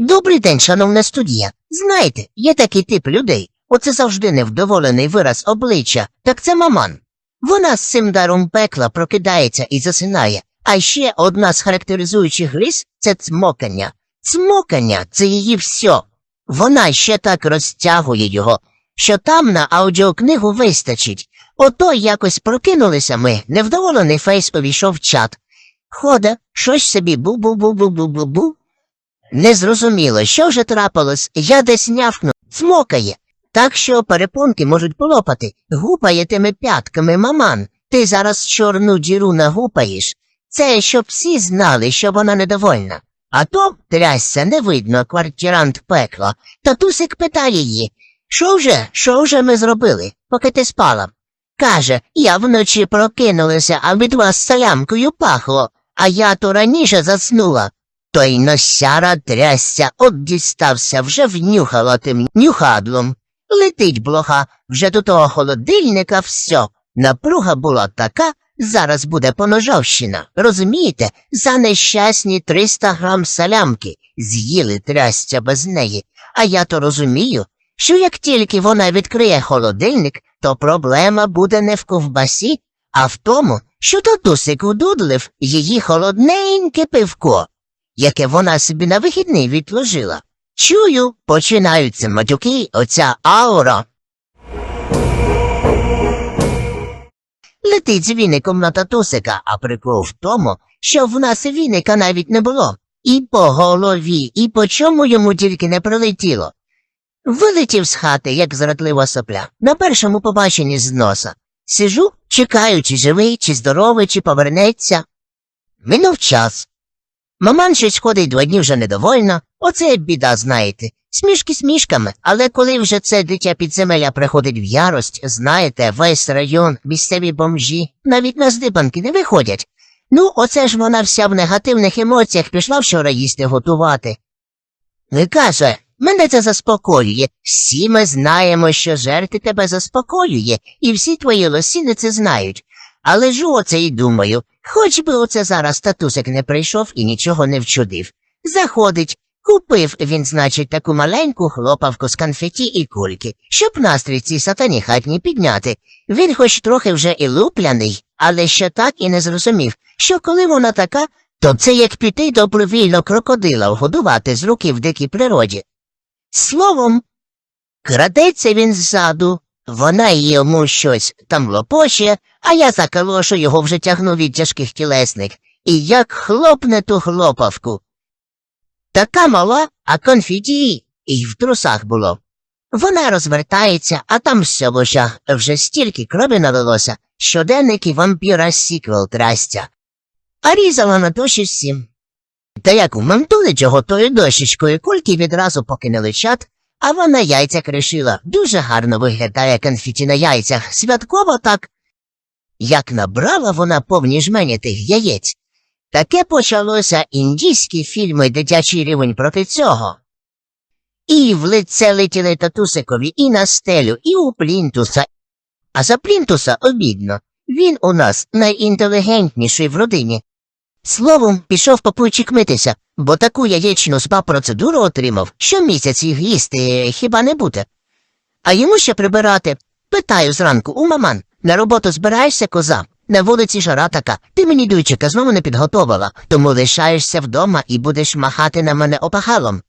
Добрий день, шановна студія. Знаєте, є такий тип людей. Оце завжди невдоволений вираз обличчя. Так це маман. Вона з цим даром пекла прокидається і засинає. А ще одна з характеризуючих рис це цмокання. Цмокання це її все. Вона ще так розтягує його, що там на аудіокнигу вистачить. Ото якось прокинулися ми, невдоволений Фейс увійшов в чат. Хода, щось собі бу-бу-бу-бу-бу-бу-бу. Незрозуміло, що вже трапилось, я десь нявкну, цмокає. Так що перепонки можуть полопати. Гупає тими п'ятками, маман. Ти зараз чорну діру нагупаєш. Це щоб всі знали, що вона недовольна. А то, трясся, не видно, квартирант пекла. Татусик питає її, що вже, що вже ми зробили, поки ти спала? Каже, я вночі прокинулася, а від вас салямкою пахло, а я то раніше заснула. Той носяра трясся, от дістався, вже внюхала тим нюхадлом. Летить блоха, вже до того холодильника все. Напруга була така, зараз буде поножовщина. Розумієте, за нещасні 300 грам салямки з'їли трясця без неї. А я то розумію, що як тільки вона відкриє холодильник, то проблема буде не в ковбасі, а в тому, що татусик удудлив її холодненьке пивко, яке вона собі на вихідний відложила. Чую, починаються матюки, оця аура. Летить віником на татусика, а прикол в тому, що в нас віника навіть не було. І по голові, і по чому йому тільки не прилетіло. Вилетів з хати, як зрадлива сопля, на першому побаченні з носа. Сижу, чекаю, чи живий, чи здоровий, чи повернеться. Минув час. Маман щось ходить два дні вже недовольна, оце біда, знаєте. Смішки смішками, але коли вже це дитя підземелля приходить в ярость, знаєте, весь район, місцеві бомжі, навіть на здибанки не виходять. Ну, оце ж вона вся в негативних емоціях пішла вчора їсти готувати. І каже, мене це заспокоює. Всі ми знаємо, що жерти тебе заспокоює, і всі твої лосіни це знають. Але ж оце й думаю, хоч би оце зараз татусик не прийшов і нічого не вчудив. Заходить, купив він, значить, таку маленьку хлопавку з конфеті і кульки, щоб настрій цій сатані хатній підняти. Він хоч трохи вже і лупляний, але ще так і не зрозумів, що коли вона така, то це як піти до плевільно крокодила годувати з руки в дикій природі. Словом, крадеться він ззаду, вона йому щось там лопоче, а я закалошу його вже тягну від тяжких тілесних, і як хлопне ту хлопавку. Така мала, а конфіті і в трусах було. Вона розвертається, а там в очах вже стільки крові налилося, щоденник і вампіра сіквел трастя. А різала на дощі всім. Та як у мантуличого тою дощечкою кульки відразу покинули чат, а вона яйця кришила. Дуже гарно виглядає конфіті на яйцях, святково так. Як набрала вона повні жмені тих яєць, таке почалося індійські фільми дитячий рівень проти цього. І в лице летіли татусикові і на стелю, і у плінтуса. А за плінтуса обідно. Він у нас найінтелігентніший в родині. Словом, пішов папуйчик митися, бо таку яєчну спа процедуру отримав, що місяць їх їсти хіба не буде. А йому ще прибирати. Питаю зранку у маман, на роботу збираєшся, коза? На вулиці жара така, ти мені дуйчика знову не підготовила, тому лишаєшся вдома і будеш махати на мене опахалом.